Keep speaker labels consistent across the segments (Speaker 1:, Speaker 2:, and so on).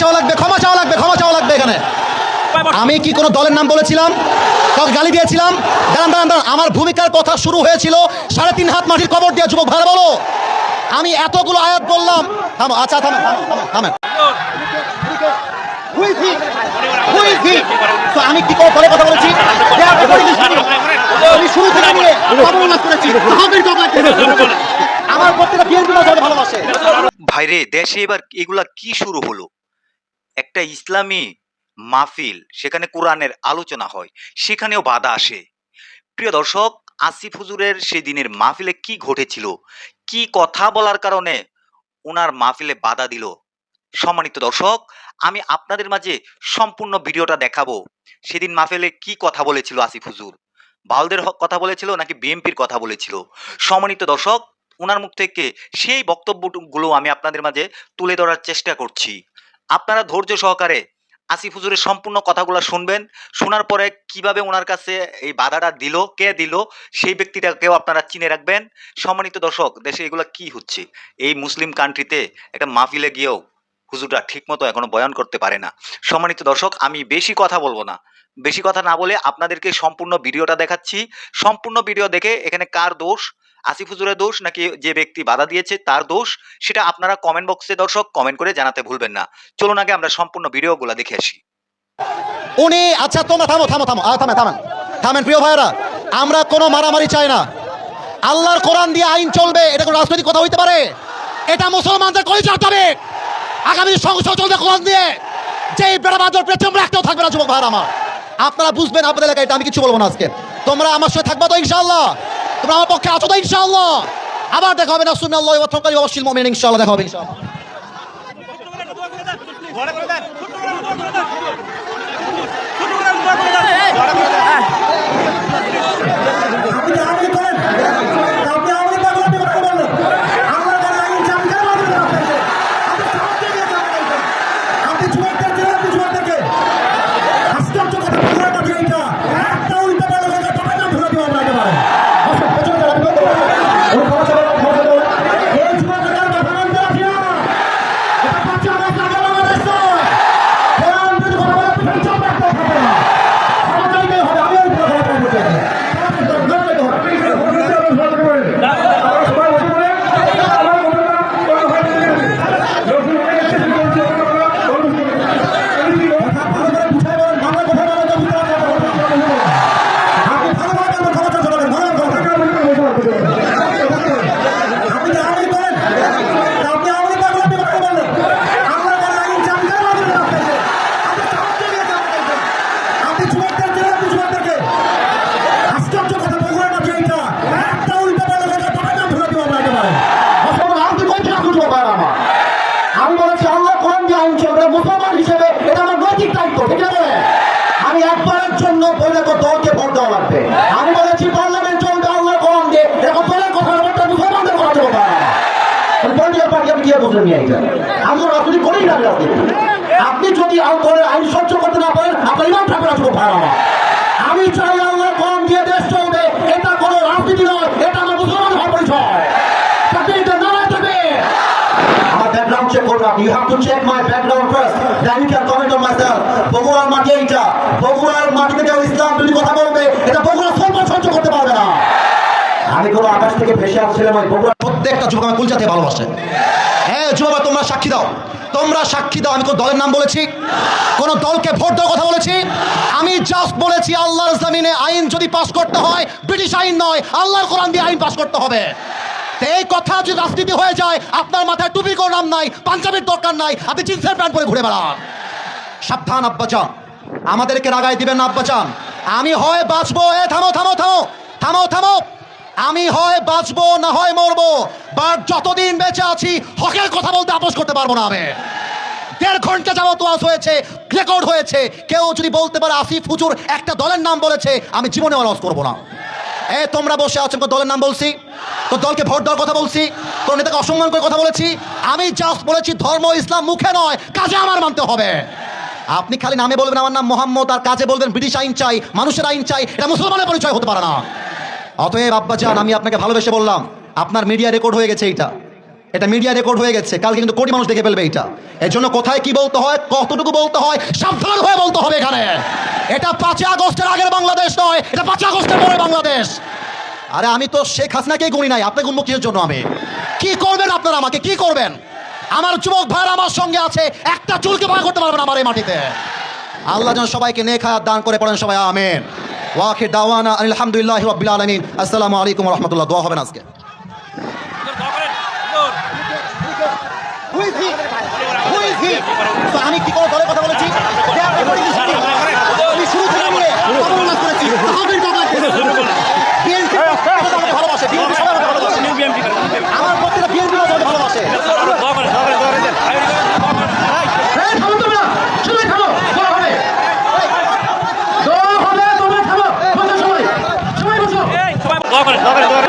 Speaker 1: চাওয়া লাগবে, ক্ষমা চাওয়া লাগবে, ক্ষমা চাওয়া লাগবে এখানে। আমি কি কোনো দলের নাম বলেছিলাম? কাউকে গালি দিয়েছিলাম? দাঁড়ান দাঁড়ান আমার ভূমিকার কথা শুরু হয়েছিল সাড়ে তিন হাত মাটির কবর দিয়ে, যুবক ভালো বলো। আমি এতগুলো আয়াত বললাম। থামো আচ্ছা he? তো আমি কি করে পরে কথা বলেছি? শুরু থেকে নিয়ে আমার প্রত্যেকটা ভালোবাসে।
Speaker 2: ভাইরে, দেশে এবার এগুলা কি শুরু হলো? একটা ইসলামী মাহফিল, সেখানে কোরআনের আলোচনা হয়, সেখানেও বাধা আসে। প্রিয় দর্শক, আসিফ হুজুরের সেই দিনের মাহফিলে কি ঘটেছিল? কি কথা বলার কারণে ওনার মাহফিলে বাধা দিল? সম্মানিত দর্শক, আমি আপনাদের মাঝে সম্পূর্ণ ভিডিওটা দেখাবো। সেদিন মাহফিলে কি কথা বলেছিল আসিফ হুজুর? বাউলদের কথা বলেছিল নাকি বিএনপির কথা বলেছিল? সম্মানিত দর্শক ওনার মুখ থেকে সেই বক্তব্যগুলো আমি আপনাদের মাঝে তুলে ধরার চেষ্টা করছি। আপনারা ধৈর্য সহকারে আসিফ হুজুরের সম্পূর্ণ কথাগুলো শুনবেন। শোনার পরে কীভাবে ওনার কাছে এই বাধাটা দিল, কে দিল, সেই ব্যক্তিটাকেও আপনারা চিনে রাখবেন। সম্মানিত দর্শক, দেশে এগুলো কি হচ্ছে? এই মুসলিম কান্ট্রিতে একটা মাহফিলে গিয়েও হুজুররা ঠিকমতো এখনও বয়ান করতে পারে না। সম্মানিত দর্শক, আমি বেশি কথা বলব না। বেশি কথা না বলে আপনাদেরকে সম্পূর্ণ ভিডিওটা দেখাচ্ছি। সম্পূর্ণ ভিডিও দেখে এখানে কার দোষ? আসিফ হুজুরের দোষ নাকি যে ব্যক্তি বাধা দিয়েছে তার দোষ সেটা আপনারা কমেন্ট বক্সে দর্শক কমেন্ট করে জানাতে ভুলবেন না। চলুন আগে আমরা সম্পূর্ণ ভিডিওগুলো দেখে আসি।
Speaker 1: উনি আচ্ছা তোমরা থামো থামো থামো। আহ, থামেন থামেন। প্রিয় ভাইরা আমরা কোনো মারামারি চাই না। আল্লাহর কোরআন দিয়ে আইন চলবে এটা কোনো রাজনৈতিক কথা হইতে পারে? এটা মুসলমানদের করে হবে আগামী সংসদ চলবে কোরআন দিয়ে। যেই বেড়া বাজার পেছন রাখতেও থাকবে না যুবক ভাইরা আমার। আপনারা বুঝবেন আপনাদের এলাকায় এটা আমি কিছু বলব না আজকে। তোমরা আমার সাথে থাকবে তো ইনশাআল্লাহ। তোমরা আমার পক্ষে আছো তো ইনশাল্লাহ আবার দেখা হবে না সুমি আল্লাহ ওয়াতকালি অবশ্যই মমিন ইনশাল্লাহ দেখা হবে
Speaker 3: ইনশাল্লাহ মুসলমান হিসেবে এটা আমার নৈতিক দায়িত্ব, ঠিক আছে? আমি একবারের জন্য বলে তো দলকে ভোট দেওয়া লাগবে। আমি বলেছি, পার্লামেন্ট চলবে, আল্লাহ কোরআন দিয়ে এরকম দলের কথা ব্যাপারটা মুসলমানদের কথা দেবো পলিটিক্যাল পার্টি আমি গিয়ে বসে নিয়ে আমি রাজনীতি করেই না আপনি যদি আল্লাহর আইন সহ্য করতে না পারেন, আপনার ইমাম ঠাকুর আসব আমার আমি চাই আল্লাহ কোরআন দিয়ে দেশ চলবে। এটা কোনো রাজনীতি নয়, এটা আমার মুসলমান হওয়ার পরিচয় তাকে এটা নারায় থাকবে আমার you have to check my background first then you can comment on myself বগুড়ার মাটি এইটা বগুড়ার মাটিতে কেউ ইসলাম যদি কথা বলবে, এটা বগুড়া সরকার সহ্য করতে পারবে না। আমি কোনো আকাশ থেকে ভেসে আসছিলাম বগুড়া
Speaker 1: প্রত্যেকটা যুবক আমার কুলজাতে ভালোবাসে। হ্যাঁ যুবক, তোমরা সাক্ষী দাও। তোমরা সাক্ষী দাও, আমি কোন দলের নাম বলেছি? কোন দলকে ভোট দেওয়ার কথা বলেছি? আমি জাস্ট বলেছি, আল্লাহর জমিনে আইন যদি পাস করতে হয়, ব্রিটিশ আইন নয়, আল্লাহর কোরআন দিয়ে আইন পাস করতে হবে। এই কথা যদি রাজনীতি হয়ে যায়, আপনার মাথায় টুপি কোনো নাম নাই, পাঞ্জাবির দরকার নাই, আপনি জিন্সের প্যান্ট পরে ঘুরে বেড়ান। সাবধান আব্বাচান আমাদেরকে রাগায় দিবেন আব্বাচান আমি হয় বাঁচবো, এ, থামো থামো থামো থামো থামো। আমি হয় বাঁচবো, না হয় মরবো। বাট যতদিন বেঁচে আছি, হকের কথা বলতে আপোষ করতে পারব না আমি। দেড় ঘণ্টা যাবত ওয়াজ হয়েছে রেকর্ড হয়েছে। কেউ যদি বলতে পারে, আসিফ হুজুর একটা দলের নাম বলেছে, আমি জীবনে ওয়াজ করব না। এ, তোমরা বসে আছো কোন দলের নাম বলছি। কোন দলকে ভোট দেওয়ার কথা বলছি কোন নেতাকে অসম্মান করে কথা বলেছি। আমি জাস্ট বলেছি, ধর্ম ইসলাম মুখে নয়, কাজে আমার মানতে হবে। আপনি খালি নামে বলবেন, আমার নাম মোহাম্মদ, আর কাজে বলবেন, ব্রিটিশ আইন চাই, মানুষের আইন চাই, এটা মুসলমানের পরিচয় হতে পারে না। অতএব আব্বা জান, আমি আপনাকে ভালোবেসে বললাম, আপনার মিডিয়া রেকর্ড হয়ে গেছে এইটা। এটা মিডিয়া রেকর্ড হয়ে গেছে। কালকে কিন্তু কোটি মানুষ দেখে ফেলবে এটা। এর জন্য কোথায় কি বলতে হয়, কতটুকু বলতে হয়, সাবধান হয়ে বলতে হবে এখানে। এটা পাঁচই আগস্টের আগের বাংলাদেশ নয়, এটা পাঁচই আগস্টের পরে বাংলাদেশ। আরে আমি তো শেখ হাসিনাকেই গুনি নাই, আপনাকে উন্মুখ কিসের জন্য আমি? কি করবেন আপনারা আমাকে? কি করবেন? আমার যুবক ভাইরা আমার সঙ্গে আছে, একটা চুলকে ভয় করতে পারবেন আমার এই মাটিতে। আল্লাহ যেন সবাইকে নেক হায়াত দান করে পড়েন সবাই, আমেন। ওয়াখির দাওয়ানা আলহামদুলিল্লাহ রাব্বিল আলামিন। আসসালামু আলাইকুম রাহমাতুল্লাহ। দোয়া হবেন আজকে। So আমি কি করে দলের কথা বলেছি? আমি শুরু থেকে নিয়ে উল্লেখ করেছি। সাহাবীর কথা ভালোবাসে আমার প্রত্যেকটা বিএনপি ভালোবাসে।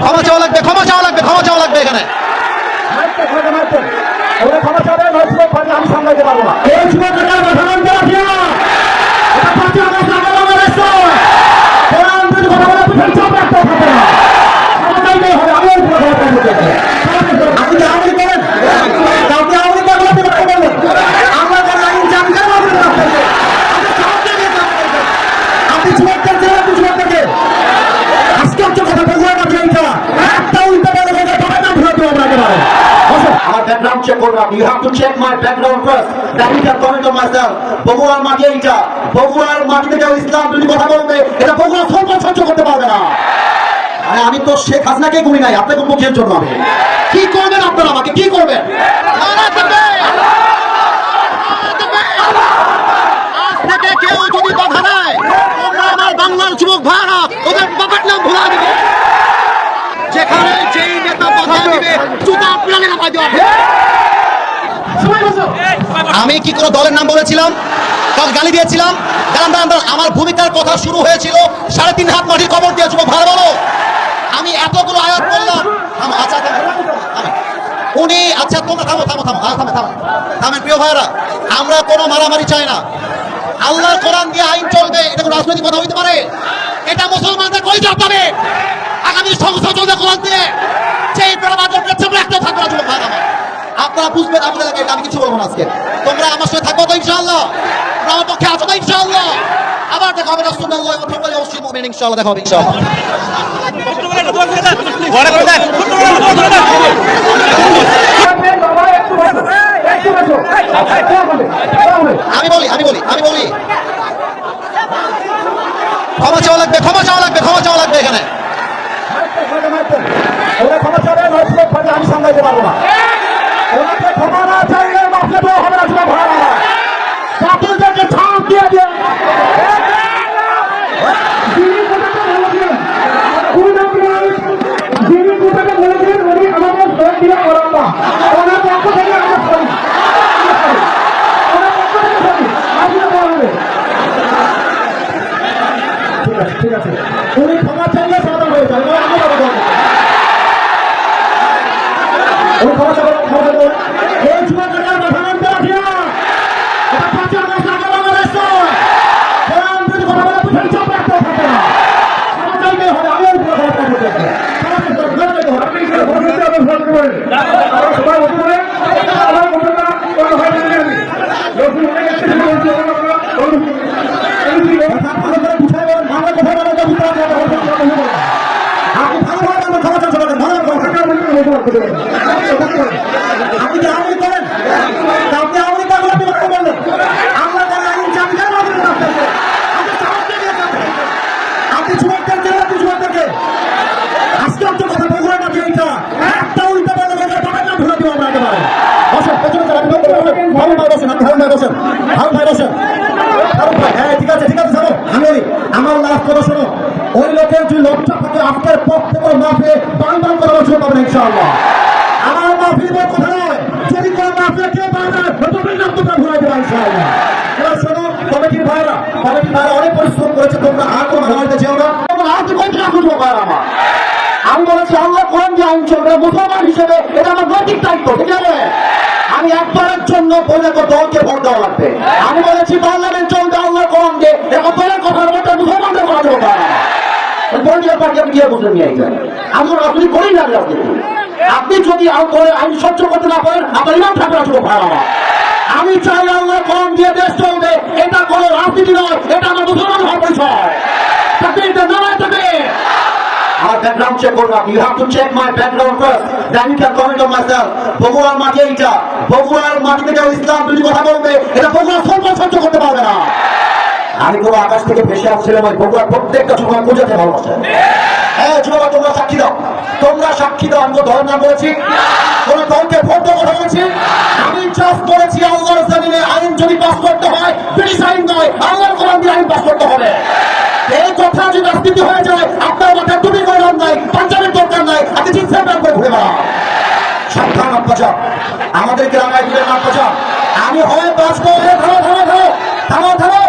Speaker 1: ক্ষমা চাওয়া লাগবে ক্ষমা চাওয়া লাগবে ক্ষমা চাওয়া লাগবে এখানে।
Speaker 3: ওরা ক্ষমা চাবে, নয় আমি সামলাইতে পারব না। এই যুবক নেতার কথা মানতে রাখি না। এটা পার্টি আমার সামনে বাংলাদেশ নয়। কোরআন যদি কথা বলে, পিছনে চাপ রাখতে থাকে না। ক্ষমা চাইতেই হবে, আমি ওই কথা বলতে চাই। আপনি কি আওয়ামী লীগ করেন? কাউকে আওয়ামী লীগ করলে আপনি কথা বলবেন। আমরা যারা আইন জানি কেন আপনি কথা বলছেন? আপনি জবাব দিয়ে দিয়ে কথা বলছেন। আপনি যুবকদের চেয়ে আপনি যুবকদেরকে আজকের কথা বলব না এইটা একটা উল্টা বলে বলে তবে না ভুলে দেবো আপনাকে পারে ব্যাকগ্রাউন্ড চেক করবে আপনি you have to check my background first that is the comment of বগুড়ার মাটি এইটা। বগুড়ার মাটিতে কেউ ইসলাম যদি কথা বলবে এটা বগুড়া সর্ব সহ্য করতে পারবে না। আরে, আমি তো শেখ হাসিনাকে গুনি নাই। আপনাকে মুখের জন্য আমি। কি করবেন আপনারা আমাকে? কি করবেন? আজ থেকে কেউ যদি কথা নেয় তোমরা আমার বাংলার যুবক ভাড়া ওদের বাবার নাম ভুলা দিবে যেখানে যেই নেতা কথা দিবে আমি কি কোনো দলের নাম বলেছিলাম? কাল গালি দিয়েছিলাম? দাঁড়ান দাঁড়ান আমার ভূমিকার কথা শুরু হয়েছিল। সাড়ে তিন হাত মাটির কবর দিয়ে যুবক ভালো বলো। আমি এতগুলো আয়াত করলাম আচ্ছা। উনি আচ্ছা তোমরা থামো থামো থামো হ্যাঁ, থামো থামো। থামেন প্রিয় ভাইরা আমরা কোনো মারামারি চাই না। আল্লাহর কোরআন দিয়ে আইন চলবে এটা কোনো রাজনৈতিক কথা হইতে পারে? এটা মুসলমানদের কই যাবে আগামী সংসদ চলবে কোরআন দিয়ে। সেই প্রমাণের কাছে আমরা একটা থাকব না যুবক আমার। আপনারা বুঝবেন এলাকায় এটা আমি কিছু বলব না আজকে। তোমরা আমার সাথে থাকব তো ইনশাআল্লাহ? তোমরা আমার পক্ষে আছো তো ইনশাআল্লাহ? আবার দেখা হবে রাসূলুল্লাহ ওয়া থাকবে অবশ্যই মুমিন ইনশাআল্লাহ দেখা হবে ইনশাআল্লাহ। আমি বলি আমি বলি আমি বলি। ক্ষমা চাওয়া লাগবে, ক্ষমা চাওয়া লাগবে, ক্ষমা চাওয়া লাগবে এখানে। ওরা ক্ষমা চাওয়া আমি সামলাইতে পারব না ওনাকে ক্ষমা না চাইলে মাফলে দেওয়া হবে না যুবক ভাড়া বাতিলদেরকে ছাপ দিয়ে দিয়ে যিনি কোটাকে বলেছিলেন যিনি কোটাকে বলেছিলেন উনি আমাদের ভোট দিয়ে করান না ওনার পক্ষ থেকে আমরা সরি ওনার পক্ষ থেকে সরি আসলে দেওয়া হবে ঠিক আছে ঠিক আছে উনি ক্ষমা চাইলে সমাধান হয়ে যাবে এবার আমি যাব ওই ক্ষমা চাইলে ক্ষমা চাইলে এই যুবকের কথা মানতে রাখি না এটা পাঁচের মাস আগে বাংলাদেশ নয় কোরআন যদি কথা বলে পিছনে চাপ রাখতে থাকে না ক্ষমা চাইতে হবে আমি ওই ক্ষমা চাইতে হবে ক্ষমা চাইতে হবে ক্ষমা চাইতে হবে আপনি কি ভোট দিতে হবে ভোট করবেন আমরা সবাই ভোট করে আমার ভোটটা কোনো হয় না আমি রসুল অনেক একটা বলছি আমরা ভালো করে বুঝাই বলেন ভালো কথা বলে তো বুঝতে হবে আপনি ভালো ভালো আমার ক্ষমা চাইতে পারেন ভালো কথা আপনি কি আওয়ামী করেন কাউকে আওয়ামী করলে আপনি কথা বললেন আমরা যারা আইন জানি কেন আপনি করতেছে আপনি সাহায্য দিয়ে যাবেন আপনি যুবকদের জেলা আপনি যুবকদেরকে আজকে আপনার কথা বলব না যে এইটা একটা উল্টা বলে বলে তবে না ভুলে দিব আমরা একেবারে বসেন পেছনে যান আপনি বলতে বলবেন ভালো ভাই আপনি ভালো ভাই ভালো ভাই হ্যাঁ ঠিক আছে ঠিক আছে শোনো আমি বলি, আমার লাস্ট কথা শোনো। ওই লোকের যে লোকটা থাকে আজকের পর থেকে মাফে বান বান করে বসে পাবেন ইনশাআল্লাহ। আমার মাফির বড় কথা নয় যদি প্রথমে নাম ঘুরাই ইনশাআল্লাহ। শোনো কমিটির ভাইরা কমিটির ভাইরা অনেক পরিশ্রম করেছে তোমরা আর কোনো যেও না? কোন ভাইরা আমার? আমি বলেছি আল্লাহ কোরআন যে চলবে মুসলমান হিসেবে এটা আমার নৈতিক দায়িত্ব ঠিক আছে? আমি একবারের জন্য বৈরাগ্য দলকে ভোট দেওয়া লাগবে। আমি বলেছি পার্লামেন্ট চলবে আল্লাহ কোরআন যে এখন দলের কথা বলতে মুসলমানদের কথা দেবো
Speaker 4: পলিটিক্যাল পার্টি আপনি গিয়ে বসে নিয়ে আইছেন আমি রাজনীতি করি না আপনি যদি আইন সহ্য করতে না পারেন, আপনার ইমাম ঠাকুর আসব ভাড়া আমি চাই আল্লাহ কম দিয়ে দেশ চলবে। এটা কোনো রাজনীতি নয়, এটা আমার হওয়ার পরিচয়। এটা আমার ব্যাকগ্রাউন্ড চেক করবা you have to check my background first then you can comment on myself বগুড়ার মাটি এইটা। বগুড়ার মাটিতে কেউ ইসলাম বিরোধী কথা বলবে। এটা বগুড়া সরকার সহ্য করতে পারবে না। আমি কোনো আকাশ থেকে ভেসে আসছিলাম। ওই বগুড়ার প্রত্যেকটা সময় পূজাতে ভালোবাসে। হ্যাঁ যুবক, তোমরা সাক্ষী দাও। তোমরা সাক্ষী দাও। আমি তো নাম বলেছি। কোন দলকে ভোট কথা বলেছি। আমি জাস্ট বলেছি, আল্লাহর জমিনে আইন যদি পাস করতে হয়, ব্রিটিশ আইন নয়, আল্লাহর কোরআন দিয়ে আইন পাস করতে হবে। এই কথা যদি রাজনীতি হয়ে যায়, আপনার মাথায় নাই, পাঞ্জাবের দরকার নাই আপনি জিন্সের প্যান্ট করে ঘুরে আমাদেরকে রামায় দিলেন আব্বাজা আমি হয় বাঁচবো ধরো ধরো ধরো, থামো থামো।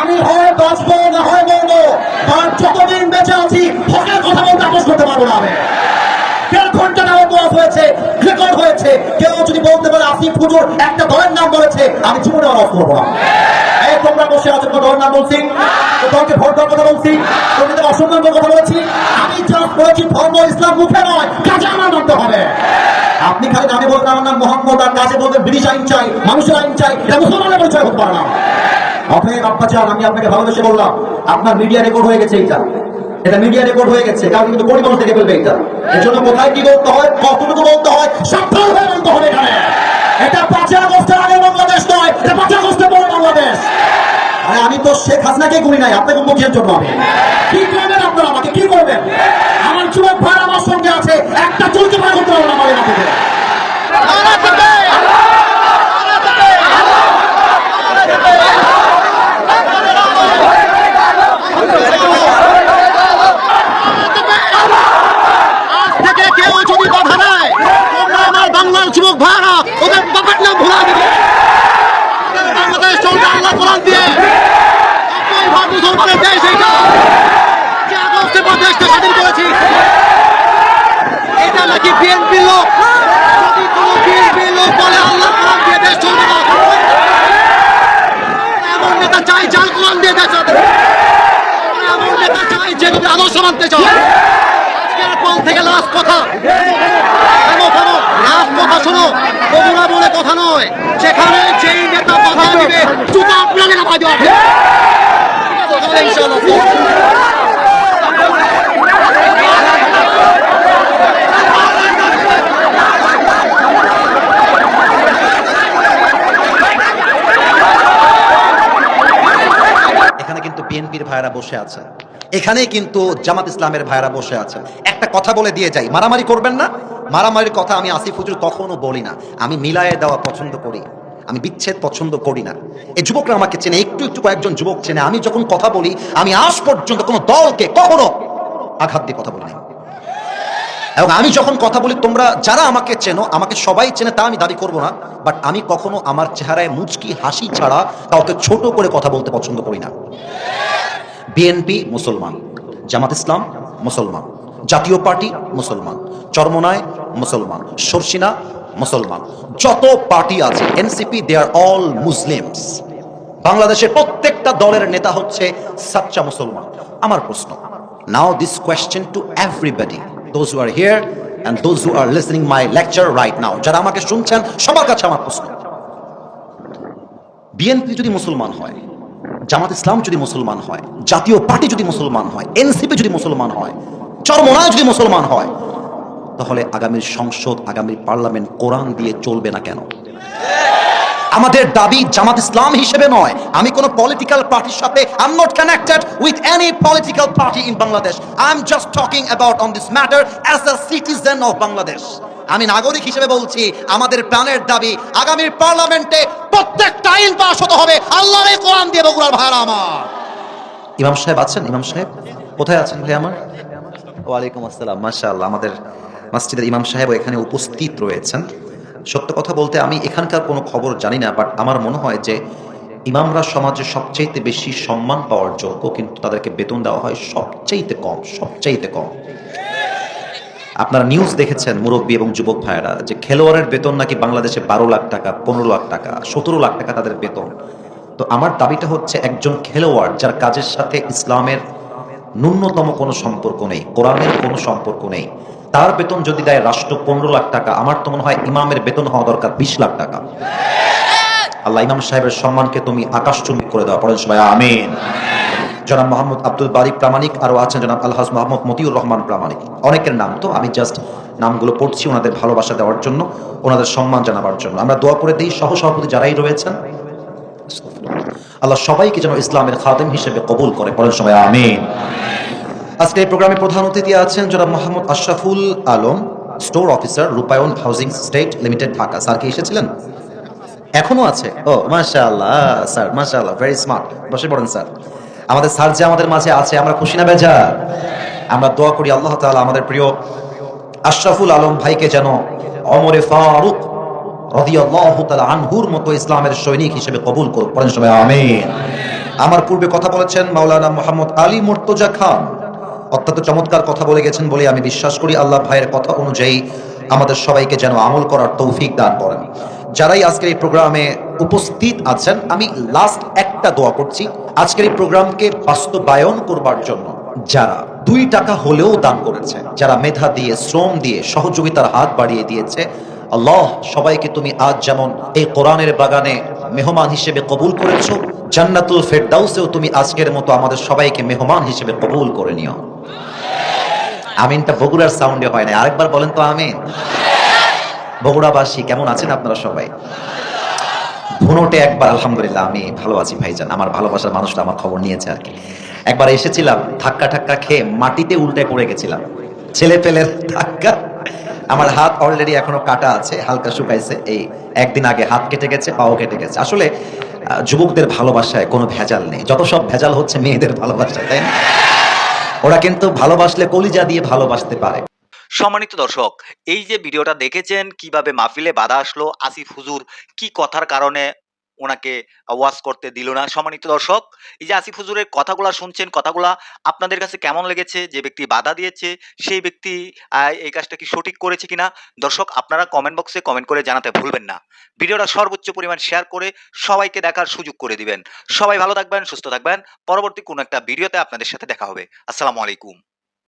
Speaker 4: আমি হয় বাঁচবো না হয় মরবো যতদিন বেঁচে আছি হকের কথা বলতে আপোষ করতে পারব না আমি দেড় ঘণ্টা নামে বস হয়েছে রেকর্ড হয়েছে। কেউ যদি বলতে পারে আসিফ হুজুর একটা দলের নাম বলেছে, আমি জীবনে অফ করব না। এই তোমরা বসে কোনো দলের নাম বলছি। তো দলকে ভোট দেওয়ার কথা বলছি। তোমাদের অসম্মান কথা বলেছি। আমি জাস্ট বলেছি, ধর্ম ইসলাম মুখে নয়, কাজে আমার মানতে হবে। আপনি খালি নামে বলতে আমার নাম মোহাম্মদ আর কাজে বলতে ব্রিটিশ আইন চাই, মানুষের আইন চাই, এটা মুসলমানের পরিচয় হতে পারে না। অতএব আব্বা চান আমি আপনাকে ভালোবেসে বললাম, আপনার মিডিয়া রেকর্ড হয়ে গেছে এইটা। এটা মিডিয়া রেকর্ড হয়ে গেছে। কারণ কিন্তু কোটি মানুষ দেখে ফেলবে এটা। এর জন্য কোথায় কি বলতে হয়, কতটুকু বলতে হয় সাবধান হয়ে বলতে হবে এখানে। এটা পাঁচই আগস্টের আগে বাংলাদেশ নয়, এটা পাঁচই আগস্টের পরে বাংলাদেশ। আরে আমি তো শেখ হাসিনাকে করি নাই, আপনাকে মুখের জন্য আমি। কি করবেন আপনারা আমাকে? কি করবেন? আমার যুবক ভাই আমার সঙ্গে আছে, একটা চলতে পারে করতে পারব না আমার এখান থেকে
Speaker 3: আজ থেকে কেউ যদি বাধা দেয় তোমরা আমার যুবক ভাইরা, ওদের বাবার নাম ভুলা দিবে বাংলাদেশ চলবে আল্লাহ কোরআন দিয়ে। ভাব মুসলমানের দেশ এইটা। যে আগস্টের পর দেশকে স্বাধীন করেছি। এটা নাকি বিএনপি লোক? আদর্শ মানতে চায়। আজকের পর থেকে লাস্ট কথা। থামো কথা শোনো বগুড়া বলে কথা নয়। সেখানে যেই নেতা বাধা দিবে জুতা আপনাকে না বাজবে ইনশাআল্লাহ এখানে কিন্তু বিএনপির ভাইরা বসে আছে। এখানেই কিন্তু জামাত ইসলামের ভাইরা বসে আছেন একটা কথা বলে দিয়ে যাই। মারামারি করবেন না? মারামারির কথা আমি আসিফ হুজুর কখনো বলি না। আমি মিলায়ে দেওয়া পছন্দ করি। আমি বিচ্ছেদ পছন্দ করি না। এই যুবকরা আমাকে চেনে, একটু একটু কয়েকজন যুবক চেনে। আমি যখন কথা বলি, আমি আজ পর্যন্ত কোনো দলকে কখনো আঘাত দিয়ে কথা বলি না এবং আমি যখন কথা বলি, তোমরা যারা আমাকে চেনো, আমাকে সবাই চেনে, তা আমি দাবি করব না। বাট আমি কখনো আমার চেহারায় মুচকি হাসি ছাড়া কাউকে ছোট করে কথা বলতে পছন্দ করি না। বিএনপি মুসলমান, জামাত ইসলাম মুসলমান, জাতীয় পার্টি মুসলমান, চরমনায় মুসলমান, সরসিনা মুসলমান, যত পার্টি আছে NCP they are all Muslims বাংলাদেশের প্রত্যেকটা দলের নেতা হচ্ছে সাচ্চা মুসলমান। আমার প্রশ্ন now this question to everybody those who are here and those who are listening my lecture right now যারা আমাকে শুনছেন, সবার কাছে আমার প্রশ্ন। বিএনপি যদি মুসলমান হয় জামাত ইসলাম যদি মুসলমান হয়, জাতীয় পার্টি যদি মুসলমান হয়, এনসিপি যদি মুসলমান হয়, চরমনায় যদি মুসলমান হয়, তাহলে আগামীর সংসদ আগামীর পার্লামেন্ট কোরআন দিয়ে চলবে না কেন? আমাদের দাবি জামাত ইসলাম হিসেবে নয়। আমি কোন পলিটিক্যাল পার্টির সাথে I am not connected with any political party in Bangladesh I am just talking about on this matter as a citizen of Bangladesh আমি নাগরিক হিসেবে বলছি, আমাদের প্রাণের দাবি আগামীর পার্লামেন্টে প্রত্যেকটা আইন পাস হতে হবে। আল্লাহর এই কোরআন দিয়ে বগুড়ার ভাইরা আমার। ইমাম সাহেব আছেন? ইমাম সাহেব, কোথায় আছেন ভাই আমার? ওয়ালাইকুম আসসালাম, মাশাআল্লাহ, আমাদের মসজিদের ইমাম সাহেব এখানে উপস্থিত রয়েছেন। সত্য কথা বলতে আমি এখানকার কোনো খবর জানি না বাট আমার মনে হয় যে ইমামরা সমাজে সবচাইতে বেশি সম্মান পাওয়ার যোগ্য, কিন্তু তাদেরকে বেতন দেওয়া হয় সবচাইতে কম সবচাইতে কম। আপনারা নিউজ দেখেছেন, মুরব্বী এবং যুবক ভাইয়েরা, যে খেলোয়াড়ের বেতন নাকি বাংলাদেশে বারো লাখ টাকা, পনেরো লাখ টাকা, সতেরো লাখ টাকা তাদের বেতন। তো আমার দাবিটা হচ্ছে একজন খেলোয়াড় যার কাজের সাথে ইসলামের ন্যূনতম কোনো সম্পর্ক নেই, কোরআনের কোনো সম্পর্ক নেই। তার বেতন যদি দেয় রাষ্ট্র পনেরো লাখ টাকা, আমার তো মনে হয় ইমামের বেতন হওয়া দরকার বিশ লাখ টাকা। আল্লাহ ইমাম সাহেবের সম্মানকে তুমি আকাশ আকাশচুম্বী করে দেওয়া পড়েন সবাই, আমিন। জনাব মোহাম্মদ আব্দুল বারিক প্রামাণিক, আরও আছেন জনাব আলহাজ মোহাম্মদ মতিউর রহমান প্রামাণিক। অনেকের নাম তো, আমি জাস্ট নামগুলো পড়ছি ওনাদের ভালোবাসা দেওয়ার জন্য, ওনাদের সম্মান জানাবার জন্য। আমরা দোয়া করে দিই সহ সভাপতি যারাই রয়েছেন। আল্লাহ সবাইকে যেন ইসলামের খাদেম হিসেবে কবুল করে। পড়েন সবাই, আমিন। আজকে এই প্রোগ্রামে প্রধান অতিথি আছেন জনাব Mohammad Ashraful Alam store officer Rupayan housing state limited Dhaka. Sir কি এসেছিলেন? এখনও আছে? ও, মাশাআল্লাহ, স্যার, মাশাআল্লাহ ভেরি স্মার্ট বসে পড়েন, স্যার। আমাদের স্যার যে আমাদের মাঝে আছে, আমরা খুশি না বেজা আমরা দোয়া করি আল্লাহ তাআলা আমাদের প্রিয় আশরাফুল আলম ভাইকে যেন অমরে ফারুক আনহুর মতো ইসলামের সৈনিক হিসেবে কবুল করুক। পড়েন সবাই, আমিন। আমার পূর্বে কথা বলেছেন মাওলানা মোহাম্মদ আলী মুর্তজা খান। অত্যন্ত চমৎকার কথা বলে গেছেন বলে আমি বিশ্বাস করি। আল্লাহ ভাইয়ের কথা অনুযায়ী আমাদের সবাইকে যেন আমল করার তৌফিক দান করেন। যারাই আজকের এই প্রোগ্রামে উপস্থিত আছেন, আমি লাস্ট একটা দোয়া করছি, আজকের এই প্রোগ্রামকে বাস্তবায়ন করবার জন্য। যারা দুই টাকা হলেও দান করেছে, যারা মেধা দিয়ে, শ্রম দিয়ে, সহযোগিতার হাত বাড়িয়ে দিয়েছে, আল্লাহ সবাইকে তুমি আজ যেমন এই কোরআনের বাগানে মেহমান হিসেবে কবুল করেছ, জান্নাতুল ফেরদাউসেও তুমি আজকের মতো আমাদের সবাইকে মেহমান হিসেবে কবুল করে নিও। আমিনটা বগুড়ার সাউন্ডে হয় না আরেকবার বলেন তো আমিন। বগুড়াবাসী কেমন আছেন আপনারা সবাই? ভুনোটে একবার, আলহামদুলিল্লাহ, আমি ভালো আছি ভাইজান। আমার ভালোবাসার মানুষটা আমার খবর নিয়েছে আর কি। একবার এসেছিলাম, ধাক্কা ঠাক্কা খেয়ে মাটিতে উল্টে পড়ে গেছিলাম। ছেলে পেলের ধাক্কা। আমার হাত অলরেডি এখনও কাটা আছে, হালকা শুকাইছে। এই একদিন আগে হাত কেটে গেছে, পাও কেটে গেছে। আসলে যুবকদের ভালোবাসায় কোনো ভেজাল নেই। যত সব ভেজাল হচ্ছে, মেয়েদের ভালোবাসা, তাই না? ওরা কিন্তু ভালোবাসলে কলিজা দিয়ে ভালোবাসতে পারে।
Speaker 2: সম্মানিত দর্শক, এই যে ভিডিওটা দেখেছেন, কীভাবে মাহফিলে বাধা আসলো, আসিফ হুজুর কি কথার কারণে ওনাকে ওয়াজ করতে দিল না? সম্মানিত দর্শক, এই যে আসিফ হুজুরের কথাগুলা শুনছেন, কথাগুলা আপনাদের কাছে কেমন লেগেছে? যে ব্যক্তি বাধা দিয়েছে, সেই ব্যক্তি এই কাজটা কি সঠিক করেছে কিনা? দর্শক, আপনারা কমেন্ট বক্সে কমেন্ট করে জানাতে ভুলবেন না। ভিডিওটা সর্বোচ্চ পরিমাণ শেয়ার করে সবাইকে দেখার সুযোগ করে দিবেন। সবাই ভালো থাকবেন, সুস্থ থাকবেন। পরবর্তী কোনো একটা ভিডিওতে আপনাদের সাথে দেখা হবে। আসসালামু আলাইকুম।